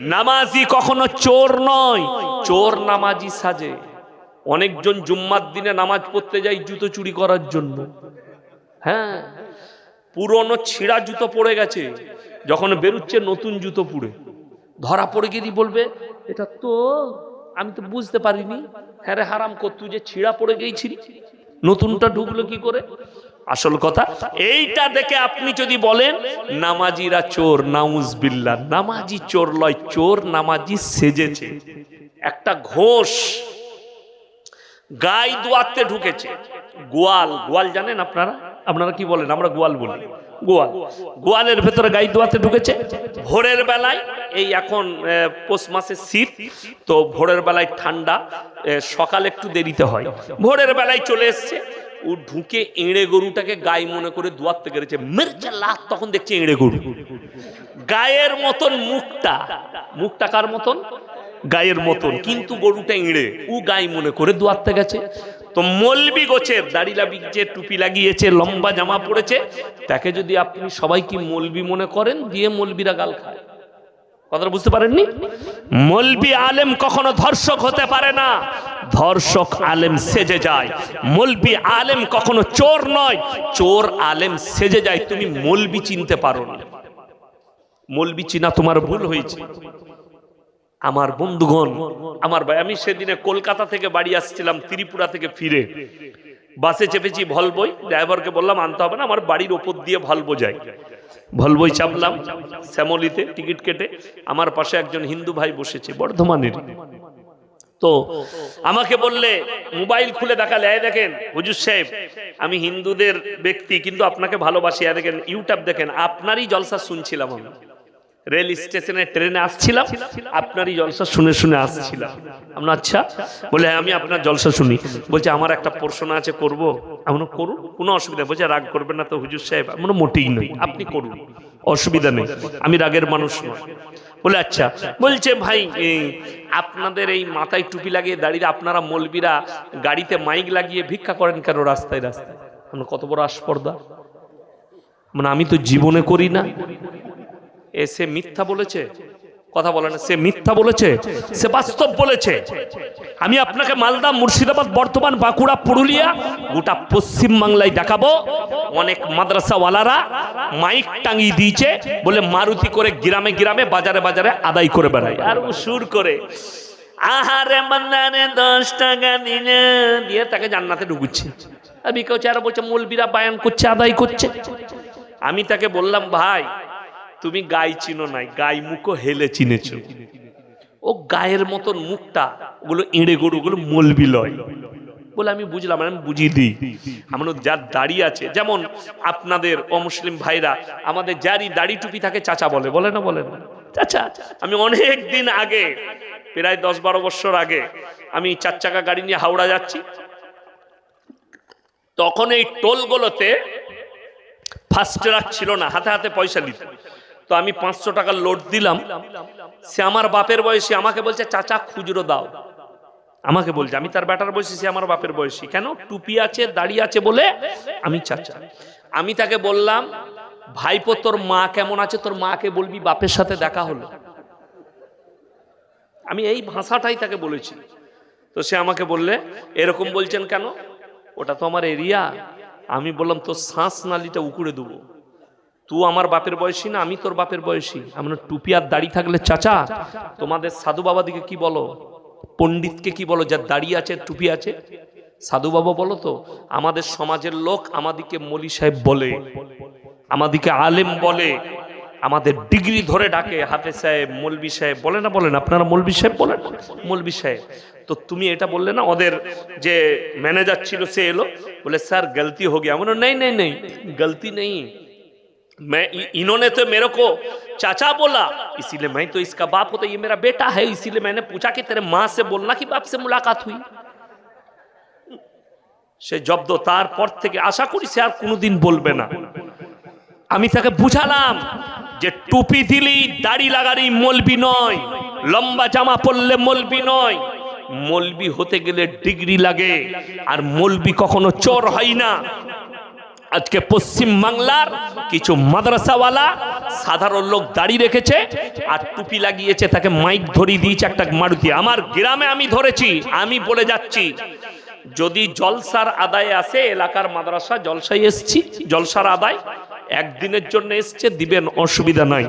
নামাজি কখনো চোর নয়। চোর নামাজি সাজে। অনেকজন জুম্মার দিনে নামাজ পড়তে যায় জুতো চুরি করার জন্য। হ্যাঁ পুরনো ছিঁড়া জুতো পড়ে গেছে, যখন বেরুচ্ছে নতুন জুতো পুড়ে। ধরা পড়ে গেলি বলবে, এটা তো আমি তো বুঝতে পারিনি। হ্যাঁ রে হারাম কর তুই যে ছিঁড়া পড়ে গেছিলি নতুনটা ঢুকলো কি করে? আসল কথা, এইটা দেখে আপনি যদি বলেন, নামাজিরা চোর নাউজ বিল্লা নামাজি চোর লয়, চোর নামাজি সেজেছে। একটা ঘোষ গাই দুয়াতে ঢুকেছে। গোয়াল গোয়াল জানেন আপনারা? আপনারা কি বলেন? আমরা গোয়াল বলি। গোয়াল। গোয়ালের ভেতরে গাই দোয়াতে ঢুকেছে। ভোরের বেলায়, এই এখন পৌষ মাসের শীত, তো ভোরের বেলায় ঠান্ডা সকাল একটু দেরিতে হয়। ভোরের বেলায় চলে এসছে। ও ঢুকে এঁড়ে গরুটাকে গায়ে মনে করে দুয়ার থেকে গেছে মেরেছে লাখ তখন দেখছে এঁড়ে গরু। গায়ের মতন মুখটা। মুখটা কার মতন? গায়ের মতন। কিন্তু গরুটা ইঁড়ে ও গাই মনে করে দুয়ারতে গেছে। তো মলবি গোছের দাড়ি লাগিয়েছে, টুপি লাগিয়েছে, লম্বা জামা পড়েছে তাকে যদি আপনি সবাই কি মলবি মনে করেন, দিয়ে মলবিরা গাল খায়। কথাটা বুঝতে পারেননি? মলবি আলেম কখনো ধর্ষক হতে পারে না। ধর্ষক আলেম সেজে যায়। মলবি আলেম কখনো চোর নয়। চোর আলেম সেজে যায়, তুমি মলবি চিনতে পারো না। মলবি চিনা তোমার ভুল হয়েছে। আমার বন্ধুগণ, আমার ভাই, আমি সেদিনে কলকাতা থেকে বাড়ি আসছিলাম, ত্রিপুরা থেকে ফিরে। বাসে চেপেছি ভলবই ড্রাইভারকে বললাম, আনতে হবে না, আমার বাড়ির ওপর দিয়ে ভলবো যায়। ভলবই চাপলাম, শ্যামলিতে টিকিট কেটে, আমার পাশে একজন হিন্দু ভাই বসেছে, বর্ধমানের। তো আমাকে বললে, মোবাইল খুলে দেখালে, এই দেখেন, হুজুর সাহেব, আমি হিন্দুদের ব্যক্তি, কিন্তু আপনাকে ভালোবাসি, এই দেখেন, ইউটিউব দেখেন, আপনারই জলসা শুনছিলাম আমি। রেল স্টেশনে ট্রেনে আসছিলাম, আপনারই জলসা শুনে শুনে আসছিলাম। আমরা আচ্ছা। বলে হ্যাঁ আমি আপনার জলসা শুনি। বলছে, আমার একটা প্রশ্ন আছে, করব? এমন করুন, কোনো অসুবিধা। বলছে, রাগ করবেন না তো, হুজুর সাহেব এমন মোটেই নই আপনি করুন, অসুবিধা নেই। আমি রাগের মানুষ নয়। বলে আচ্ছা। বলছে, ভাই আপনাদের এই মাথায় টুপি লাগিয়ে দাঁড়িয়ে আপনারা মলবিরা গাড়িতে মাইক লাগিয়ে ভিক্ষা করেন কেন রাস্তায় রাস্তায়? আমরা কত বড় আস্পর্দা মানে আমি তো জীবনে করি না। এসে মিথ্যা বলেছে? কথা বলে না, সে মিথ্যা বলেছে, সে বাস্তব বলেছে। আমি আপনাকে মালদা, মুর্শিদাবাদ বর্তমান বাঁকুড়া, পুরুলিয়া, গোটা পশ্চিম বাংলায় দেখাবো। অনেক মাদ্রাসাওয়ালারা মাইক টাঙিয়ে দিয়েছে বলে মারুতি করে গ্রামে গ্রামে, বাজারে বাজারে আদায় করে বেড়ায়। আর সুর করে, আহারে মান্নারে দশ টাকা দিলে দিয়ে তাকে জান্নাতে ঢুকুচ্ছে। আমি কেউ চারা বলছে, মৌলবীরা বায়ান করছে, আদায় করছে। আমি তাকে বললাম, ভাই তুমি গাই চিনো নাই, গাই মুখও হেলে চিনেছো। ও গায়ের মতন মুখটা, ওগুলো এঁড়ে গরু ওগুলো মলবি লয়। বলে আমি বুঝলাম, আমি বুঝিয়ে দিই। আমার যার দাড়ি আছে, যেমন আপনাদের অমুসলিম ভাইরা, আমাদের যারই দাড়ি টুপি থাকে, চাচা বলে। বলে না বলে না? চাচা, আমি অনেক দিন আগে, প্রায় দশ বারো বছর আগে, আমি চার চাকা গাড়ি নিয়ে হাওড়া যাচ্ছি। তখন এই টোলগুলোতে ফার্স্ট ট্রাক ছিল না, হাতে হাতে পয়সা নিত তো আমি পাঁচশো টাকার লোড দিলাম। সে আমার বাপের বয়সী, আমাকে বলছে, চাচা, খুচরো দাও। আমাকে বলছে, আমি তার ব্যাটার বয়সী, সে আমার বাপের বয়সী। কেন? টুপি আছে, দাড়ি আছে বলে? আমি চাচা। আমি তাকে বললাম, ভাইপো, তোর মা কেমন আছে? তোর মাকে বলবি বাপের সাথে দেখা হলো। আমি এই ভাষাটাই তাকে বলেছি। তো সে আমাকে বললে, এরকম বলছেন কেন? ওটা তো আমার এরিয়া। আমি বললাম, তোর শ্বাস নালিটা উকুড়ে দেবো। তুই আমার বাপের বয়সী না, আমি তোর বাপের বয়সী? আমরা টুপি আর দাড়ি থাকলে চাচা, তোমাদের সাধু বাবাদিকে কি বলো? পণ্ডিতকে কি বলো? যার দাড়ি আছে, টুপি আছে? সাধু বাবা বলো তো, আমাদের সমাজের লোক আমাদিকে মলি সাহেব বলে, আমাদিকে আলেম বলে, আমাদের ডিগ্রি ধরে ডাকে হাফে সাহেব মলবি সাহেব। বলে না বলেন আপনারা মলবি সাহেব বলেন? মলবি সাহেব, তো তুমি এটা বললে না, ওদের যে ম্যানেজার ছিল সে এলো? বলে, স্যার, গলতি হোক গিয়া। আমার নেই নেই নেই, গলতি নেই। मैं इ- इन्होंने तो मेरे को चाचा बोला इसीलिए मैं तो इसका बाप होता ये मेरा बेटा है इसीलिए मैंने पूछा कि तेरे माँ से बोलना कि बाप से मुलाकात हुई সে জব্দ তারপর থেকে আশা করি সে আর কোনোদিন বলবে না আমি তাকে বুঝালাম যে টুপি দিলি দাড়ি লাগালি মলবি নয় লম্বা জামা পরলে মলবি নয় মলবি হতে গেলে ডিগ্রি লাগে আর মলবি কখনো চোর হয় না আজকে পশ্চিম বাংলার কিছু মাদ্রাসাওয়ালা সাধারণ লোক দাড়ি রেখেছে আর টুপি লাগিয়েছে, তাকে মাইক ধরিয়ে দিয়েছে একটা মারুতি। আমার গ্রামে আমি ধরেছি, আমি বলে যাচ্ছি, যদি জলসার আদায় আসে, এলাকার মাদ্রাসা, জলসায় এসছি, জলসার আদায় একদিনের জন্য এসছে, দিবেন, অসুবিধা নাই।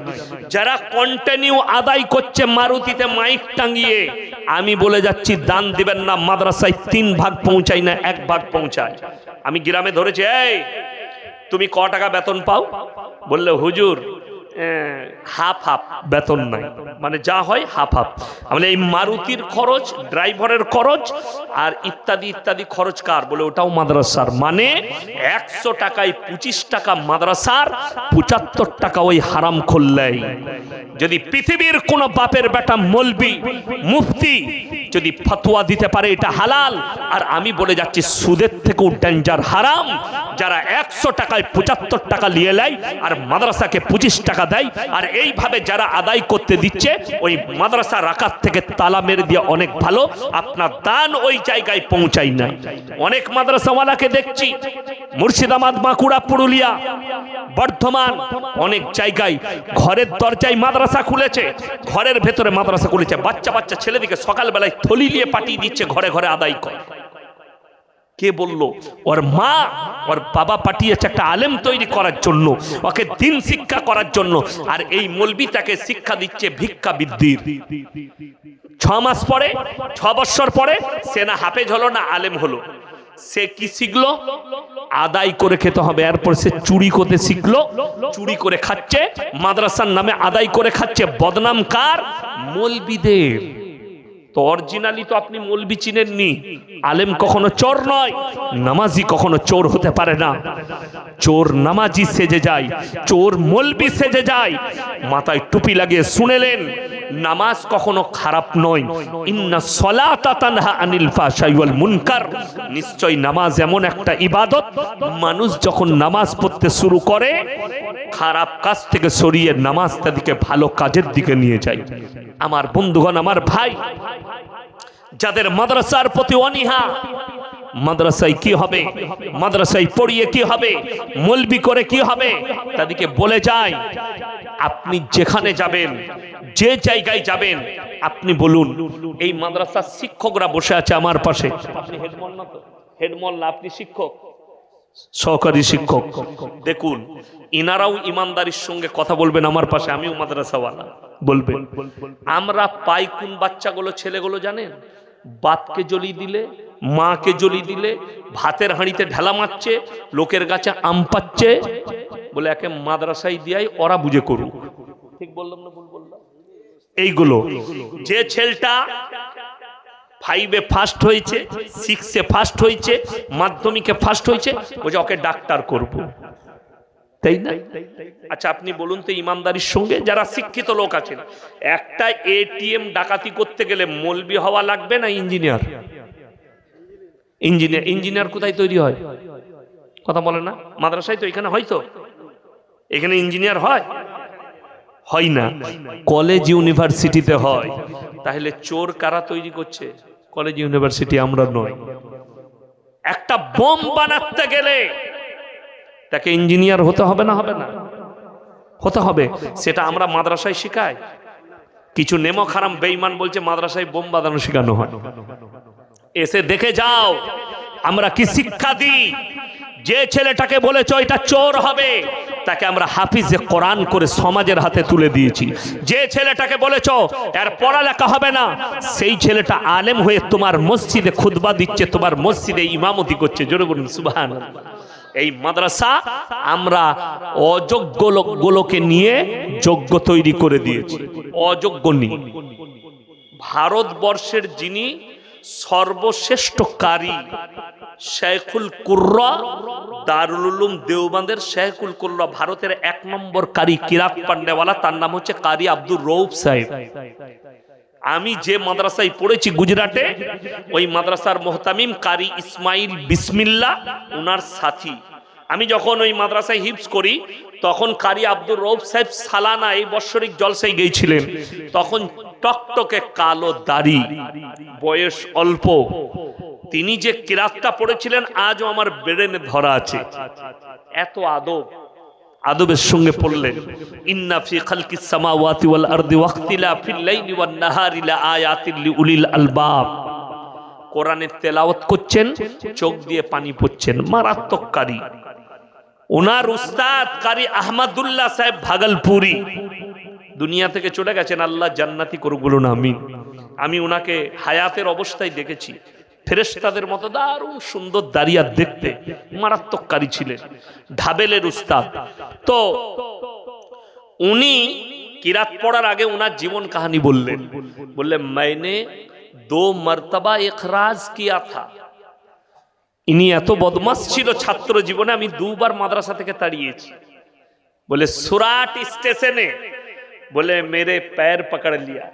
যারা কন্টিনিউ আদায় করছে মারুতিতে মাইক টাঙ্গিয়ে আমি বলে যাচ্ছি, দান দিবেন না, মাদ্রাসায় তিন ভাগ পৌঁছাই না, এক ভাগ পৌঁছায়। আমি গ্রামে ধরেছি, এই তুমি ক টাকা বেতন পাও? বললে হুজুর হাফ হাফ বেতন নাই। মানে যা হয় হাফ হাফ। মানে এই মারুতির খরচ, ড্রাইভারের খরচ আর ইত্যাদি ইত্যাদি খরচ কার? বলে ওটাও মাদ্রাসার। মানে একশো টাকায় পঁচিশ টাকা মাদ্রাসার, পঁচাত্তর টাকা ওই হারাম খুললেই। যদি পৃথিবীর কোন বাপের বেটা মলবি, মুফতি যদি ফতোয়া দিতে পারে এটা হালাল, আর আমি বলে যাচ্ছি সুদের থেকেও ডেঞ্জার হারাম, যারা একশো টাকায় পঁচাত্তর টাকা নিয়ে নেয় আর মাদ্রাসাকে পঁচিশ টাকা দেয়, আর এইভাবে যারা আদায় করতে দিচ্ছে ওই মাদ্রাসা রাখার থেকে তালা মেরে দিয়ে অনেক ভালো, আপনার দান ওই জায়গায় পৌঁছাই না। অনেক মাদ্রাসাওয়ালাকে দেখছি, মুর্শিদাবাদ, বাঁকুড়া, পুরুলিয়া, বর্ধমান, অনেক জায়গায় ঘরের দরজায় মাদ্রাসা খুলেছে, ঘরের ভেতরে মাদ্রাসা খুলেছে। বাচ্চা বাচ্চা ছেলেদিকে সকালবেলায় থলি নিয়ে পাঠিয়ে দিচ্ছে, ঘরে ঘরে আদায় কর। কে বলল, ওর মা ওর বাবা পাঠিয়েছে একটা আলেম তৈরি করার জন্য, ওকে দিন শিক্ষা করার জন্য, আর এই মলবি তাকে শিক্ষা দিচ্ছে ভিক্ষা বৃদ্ধির। ছ মাস পরে, ছ বছর পরে সে না হাফেজ হলো, না আলেম হলো। সে কি শিখলো? আদায় করে খেতে হবে। এরপর সে চুরি করতে শিখলো, চুরি করে খাচ্ছে, মাদ্রাসার নামে আদায় করে খাচ্ছে। বদনাম কার? মলবিদের। তো অরিজিনালি তো আপনি মলবি চিনেননি। আলেম কখনো চোর নয়, নামাজি কখনো চোর হতে পারে না। চোর নামাজি সেজে যায়, চোর মলবি সেজে যায়। মাথায় টুপি লাগিয়ে শুনেলেন নামাজ কখনো খারাপ নয়। ইন্না সলাতা তানহা আনিল ফাহশাই ওয়াল মুনকার। নিশ্চয় নামাজ এমন একটা ইবাদত, মানুষ যখন নামাজ পড়তে শুরু করে, খারাপ কাজ থেকে সরিয়ে নামাজ তাদেরকে ভালো কাজের দিকে নিয়ে যায়। আমার বন্ধুগণ আমার ভাই যাদের মাদ্রাসার প্রতি অনীহা মাদ্রাসায় কি হবে? মাদ্রাসায় পড়িয়ে কি হবে? মলবি করে কি হবে? তাদেরকে বলে যায় আপনি যেখানে যাবেন যে জায়গায় যাবেন আপনি বলুন এই মাদ্রাসার শিক্ষকরা বসে আছে আমার পাশে। আপনি শিক্ষক? সহকারী শিক্ষক। দেখুন ইনারাও ইমানদারির সঙ্গে কথা বলবেন আমার পাশে আমিও মাদ্রাসাওয়ালা। বলবেন আমরা পাই কোন বাচ্চাগুলো, ছেলেগুলো জানেন? বাপকে জ্বলি দিলে, মাকে জ্বলি দিলে, ভাতের হাঁড়িতে ঢেলা মারছে, লোকের গাছে আম পাচ্ছে, বলে একে মাদ্রাসায় দিয়াই ওরা বুঝে করুক। ঠিক বললাম না ভুল বললাম? এইগুলো, যে ছেলেটা ফাইভে ফার্স্ট হয়েছে সিক্সে ফার্স্ট হয়েছে, মাধ্যমিকে ফার্স্ট হয়েছে, বলছে ওকে ডাক্তার করব। তাই না? আচ্ছা আপনি বলুন তো ইমানদারির সঙ্গে যারা শিক্ষিত লোক আছেন, একটা এটিএম ডাকাতি করতে গেলে মলবি হওয়া লাগবে না ইঞ্জিনিয়ার? ইঞ্জিনিয়ার ইঞ্জিনিয়ার কোথায় তৈরি হয়? কথা বলে না। মাদ্রাসায় তো এখানে হয় তো। এখানে ইঞ্জিনিয়ার হয়? হয় না। কলেজ ইউনিভার্সিটিতে হয়। তাহলে চোর কারা তৈরি করছে? কলেজ ইউনিভার্সিটি আমরা নয় একটা বোম বানাতে গেলে তাকে ইঞ্জিনিয়ার হতে হবে না হবে না? হতে হবে। সেটা আমরা মাদ্রাসায় শিখাই। কিছু নেমো খারাম বেইমান বলছে, মাদ্রাসায় বোম বাঁধানো শেখানো হয়। এসে দেখে যাও, আমরা কি শিক্ষা দিই? যে ছেলেটাকে বলেছ, এটা চোর হবে। তাকে আমরা হাফিজে কোরআন করে সমাজের হাতে তুলে দিয়েছি। যে ছেলেটাকে বলেছ, এর পড়ালেখা হবে না। সেই ছেলেটা আলেম হয়ে তোমার মসজিদে খুদবা দিচ্ছে, তোমার মসজিদে ইমামতি করছে। জোরে বলুন সুবাহান এই মাদ্রাসা আমরা অযোগ্য লোকগুলোকে নিয়ে যোগ্য তৈরি করে দিয়েছি। অযোগ্য নিয়ে ভারতবর্ষের যিনি সর্বশ্রেষ্ঠ কারি, শেখুল কুর্রা, দারুল উলুম দেওবান্দের শেখুল কুর্রা, ভারতের এক নম্বর কারি কিরাত পান্ডেওয়ালা, তার নাম হচ্ছে কারি আব্দুর রৌফ সাহেব। আমি যে মাদ্রাসায় পড়েছি গুজরাটে, ওই মাদ্রাসার মোহতামিম কারি ইসমাইল বিসমিল্লা উনার সাথী। আমি যখন ওই মাদ্রাসায় হিপস করি, তখন কারি আব্দুর রৌফ সাহেব সালানা এই বৎসরিক জলসায় গিয়েছিলেন। তখন টকটকে কালো দাড়ি, বয়স অল্প। তিনি যে কিরাতটা পড়েছিলেন, আজও আমার বেড়েনে ধরা আছে। এত আদব। আদবের সঙ্গে পড়লেন। ইন্না ফি খালকিস সামাওয়াতি ওয়াল আরদি ওয়াখতিলাফিল লাইলি ওয়ান নাহারি লাআয়াতিল লিউলিল আলবাব। কোরআনের তেলাওয়াত করছেন, চোখ দিয়ে পানি পড়ছেন, মারাত্মক কারি। ওনার উস্তাদ কারি আহমদুল্লাহ সাহেব ভাগলপুরি। দুনিয়া থেকে চলে গেছেন, আল্লাহ জান্নাতি করুক বলুন, আমিন। আমি ওনাকে হায়াতের অবস্থায় দেখেছি। ফেরেশতাদের মতো দারুণ সুন্দর দাঁড়িয়ে দেখতে মারাত্মক কারি ছিলেন ঢাবেলের উস্তাদ তো উনি কিরাত পড়ার আগে ওনার জীবন কাহিনী বললেন বললেন মাইনে দো মর্তবা এখরাজ কিয়া থা ইনি এত বদমাস ছিল ছাত্র জীবনে আমি দুবার মাদ্রাসা থেকে তাড়িয়েছি बोले सुराट स्टेशन है बोले मेरे पैर पकड़ लिया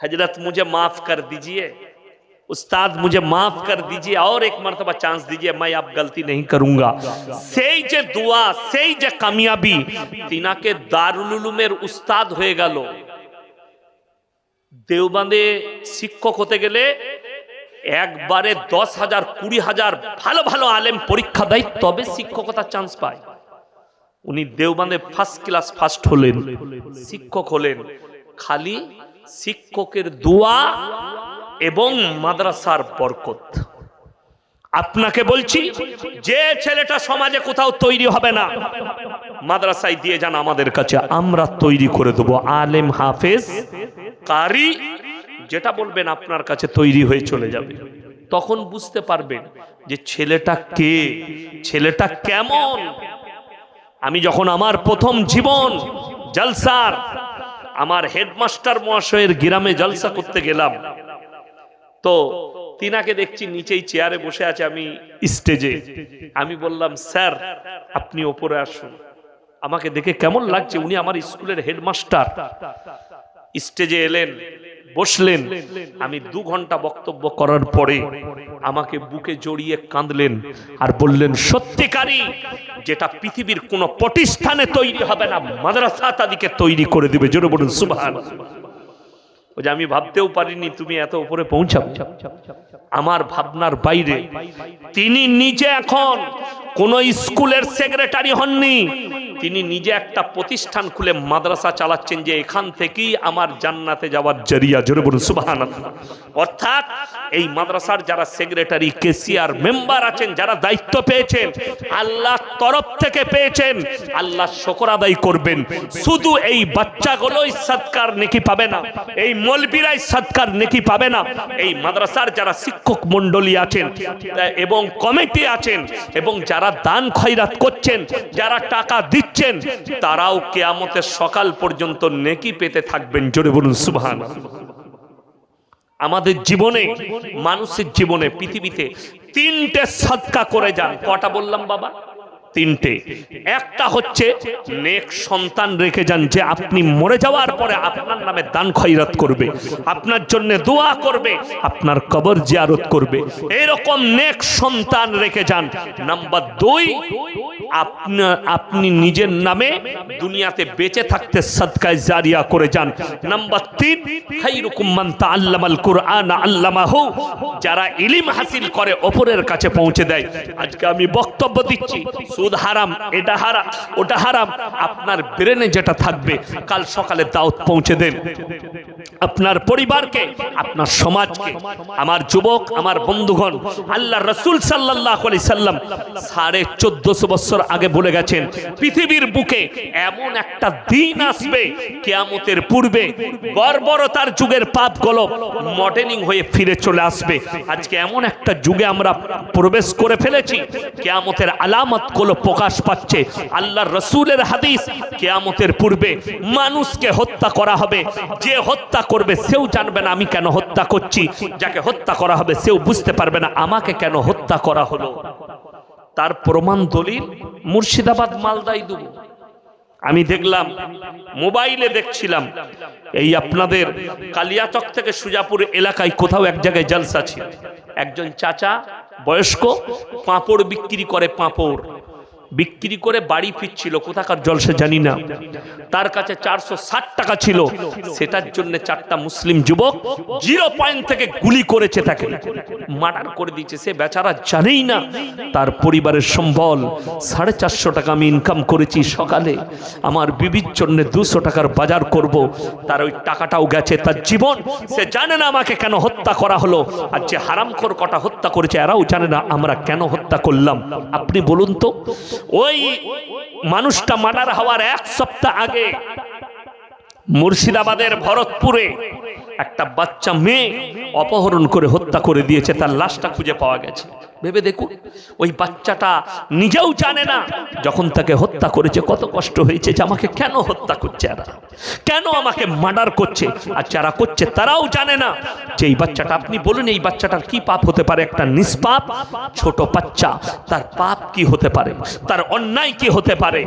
हजरत मुझे माफ कर दीजिए उस्ताद मुझे माफ कर दीजिए और एक मरतबा चांस दीजिए मैं अब गलती नहीं करूंगा সেই যে দোয়া সেই যে কামিয়াবি তিনাকে দারুল উলুমের উস্তাদ হয়ে গেল দেওবান্দে শিক্ষক হতে গেলে একবারে দশ হাজার কুড়ি হাজার ভালো ভালো আলেম পরীক্ষা দেয় তবে শিক্ষকতার চান্স পায় উনি দেওবান্দে ফার্স্ট ক্লাস ফার্স্ট হলেন শিক্ষক হলেন খালি শিক্ষকের দোয়া এবং মাদ্রাসার বরকত। আপনাকে বলছি, যে ছেলেটা সমাজে কোথাও তৈরি হবে না, মাদ্রাসায় দিয়ে যান আমাদের কাছে, আমরা তৈরি করে দেবো। আলেম হাফেজ, কারি, যেটা বলবেন আপনার কাছে তৈরি হয়ে চলে যাবে। তখন বুঝতে পারবেন যে ছেলেটা কে, ছেলেটা কেমন। আমি যখন আমার প্রথম জীবন জলসার, আমার হেডমাস্টার মহাশয়ের গ্রামে জলসা করতে গেলাম তো তিনাকে দেখছি নিচেই চেয়ারে বসে আছে, আমি স্টেজে। আমি বললাম, স্যার, আপনি ওপরে আসুন। আমাকে দেখে কেমন লাগছে, উনি আমার স্কুলের হেডমাস্টার। স্টেজে এলেন, বসলেন। আমি দু ঘণ্টা বক্তব্য করার পরে আমাকে বুকে জড়িয়ে কাঁদলেন আর বললেন সত্যিকারী যেটা পৃথিবীর কোন প্রতিষ্ঠানে তৈরি হবে না, মাদ্রাসা তাদেরকে তৈরি করে দিবে। জোরে বলুন সুবহান যে আমি ভাবতেও পারিনি তুমি এত উপরে পৌঁছাবে আমার ভাবনার বাইরে। তিনি নিজে এখন কোন স্কুলের সেক্রেটারি হননি। তিনি নিজে একটা প্রতিষ্ঠান খুলে মাদ্রাসা চালাচ্ছেন যে এখান থেকেই আমার জান্নাতে যাওয়ার জরিয়া। জোরে বলুন সুবাহান অর্থাৎ এই মাদ্রাসার যারা সেক্রেটারি কেসিয়ার মেম্বার আছেন, যারা দায়িত্ব পেয়েছেন আল্লাহ তরফ থেকে পেয়েছেন, আল্লাহ শকর আদায় করবেন। শুধু এই বাচ্চাগুলোই সৎকার নেকি পাবে না, এই মলবিরাই সৎকার নেকি পাবে না। এই মাদ্রাসার যারা শিক্ষক মন্ডলী আছেন, এবং কমিটি আছেন, এবং যারা দান খয়রাত করছেন, যারা টাকা দিচ্ছেন তারাও কেয়ামতের সকাল পর্যন্ত নেকি পেতে থাকবেন। জোরে বলুন সুবহান আমাদের জীবনে, মানুষের জীবনে, পৃথিবীতে তিনটে সৎকা করে যান। কটা বললাম বাবা? তিনটে। একটা হচ্ছে, নেক সন্তান রেখে যান যে আপনি মরে যাওয়ার পরে আপনার নামে দান খয়রাত করবে। আপনার জন্য দোয়া করবে, আপনার কবর জিয়ারত করবে। এরকম নেক সন্তান রেখে যান। নাম্বার দুই আপনি নিজের নামে দুনিয়াতে বেঁচে থাকতে সদকায় জারিয়া করে যান। নাম্বার তিন, খাইরুকুম মান তাআল্লামাল কুরআন আল্লামাহু, যারা ইলম হাসিল করে অপরের কাছে পৌঁছে দেয়। আজকে আমি বক্তব্য দিচ্ছি, সুদ হারাম, এটা হারাম, ওটা হারাম, আপনার ব্রেনে যেটা থাকবে, কাল সকালে দাওয়াত পৌঁছে দেন। আপনার পরিবারকে, আপনার সমাজকে, আমার যুবক, আমার বন্ধুগণ, আল্লাহ রসুল সাল্লাহ সাল্লাম সাড়ে চোদ্দশো বছর আগে বলে গেছেন, পৃথিবীর বুকে এমন একটা দিন আসবে, কেয়ামতের পূর্বে বর্বরতার যুগের পাপগুলো মডেলিং হয়ে ফিরে চলে আসবে। আজকে এমন একটা যুগে আমরা প্রবেশ করে ফেলেছি, কেয়ামতের আলামতগুলো প্রকাশ পাচ্ছে। আল্লাহ রসুলের হাদিস, কেয়ামতের পূর্বে মানুষকে হত্যা করা হবে, যে হত্যা করবে সেও জানবে না, আমি কেন হত্যা করছি, যাকে হত্যা করা হবে সেও বুঝতে পারবে না, আমাকে কেন হত্যা করা হলো? তার প্রমাণ দলিল মুর্শিদাবাদ মালদাই দুবো। আমি দেখলাম, মোবাইলে দেখছিলাম, এই আপনাদের কালিয়াচক থেকে সুজাপুর এলাকায় কোথাও এক জায়গায় জলসা ছিল। একজন চাচা বয়স্ক, পাঁপড় বিক্রি করে পাঁপড়। বিক্রি করে বাড়ি ফিরছিল। কোথাকার জল সে জানি না। তার কাছে চারশো ষাট টাকা ছিল। সেটার জন্য চারটা মুসলিম যুবক জিরো পয়েন্ট থেকে গুলি করেছে তাকে। মার্ডার করে দিয়েছে। সে বেচারা জানেই না তার পরিবারের সম্বল। সাড়ে চারশো টাকা আমি ইনকাম করেছি সকালে। আমার বিবির জন্য দুশো টাকার বাজার করব। তার ওই টাকাটাও গেছে তার জীবন। সে জানে না আমাকে কেন হত্যা করা হলো। আর যে হারামখোর কটা হত্যা করেছে, এরাও জানে না আমরা কেন হত্যা করলাম। আপনি বলুন তো ওই মানুষটা মার্ডার হওয়ার এক সপ্তাহ আগে মুর্শিদাবাদের ভরতপুরে একটা বাচ্চা মেয়ে অপহরণ করে হত্যা করে দিয়েছে, তার লাশটা খুঁজে পাওয়া গেছে। ভেবে দেখুন, ওই বাচ্চাটা নিজেও জানে না যখন তাকে হত্যা করেছে, কত কষ্ট হয়েছে যে আমাকে কেন হত্যা করছে এরা? কেন আমাকে মার্ডার করছে? আর যারা করছে তারাও জানে না যে এই বাচ্চাটা, আপনি বলুন এই বাচ্চাটার কি পাপ হতে পারে? একটা নিষ্পাপ ছোট বাচ্চা, তার পাপ কি হতে পারে? তার অন্যায় কি হতে পারে?